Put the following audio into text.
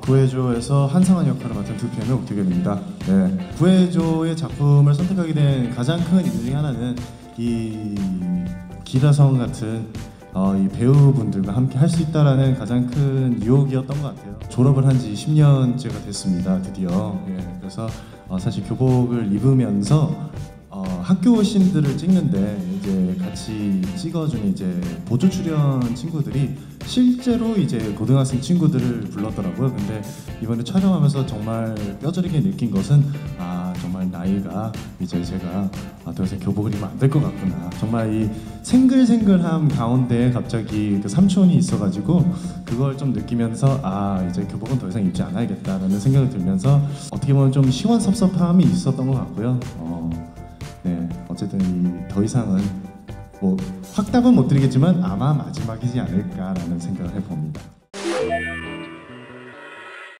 구해조에서 한상한 역할을 맡은 두 편의 옥택연입니다. 네. 구해조의 작품을 선택하게 된 가장 큰 이유 중에 하나는 이 기라성 같은 어, 이 배우분들과 함께 할 수 있다라는 가장 큰 유혹이었던 것 같아요. 졸업을 한 지 10년째가 됐습니다. 드디어. 예, 그래서 어, 사실 교복을 입으면서 어, 학교 씬들을 찍는데 이제 같이 찍어준 이제 보조 출연 친구들이 실제로 이제 고등학생 친구들을 불렀더라고요. 근데 이번에 촬영하면서 정말 뼈저리게 느낀 것은 아 정말 나이가 이제 제가 아, 더 이상 교복을 입으면 안 될 것 같구나. 정말 이 생글생글함 가운데 갑자기 그 삼촌이 있어가지고 그걸 좀 느끼면서 아 이제 교복은 더 이상 입지 않아야겠다라는 생각이 들면서 어떻게 보면 좀 시원섭섭함이 있었던 것 같고요. 어, 네, 어쨌든 이더 이상은 뭐 확답은 못 드리겠지만 아마 마지막이지 않을까라는 생각을 해봅니다.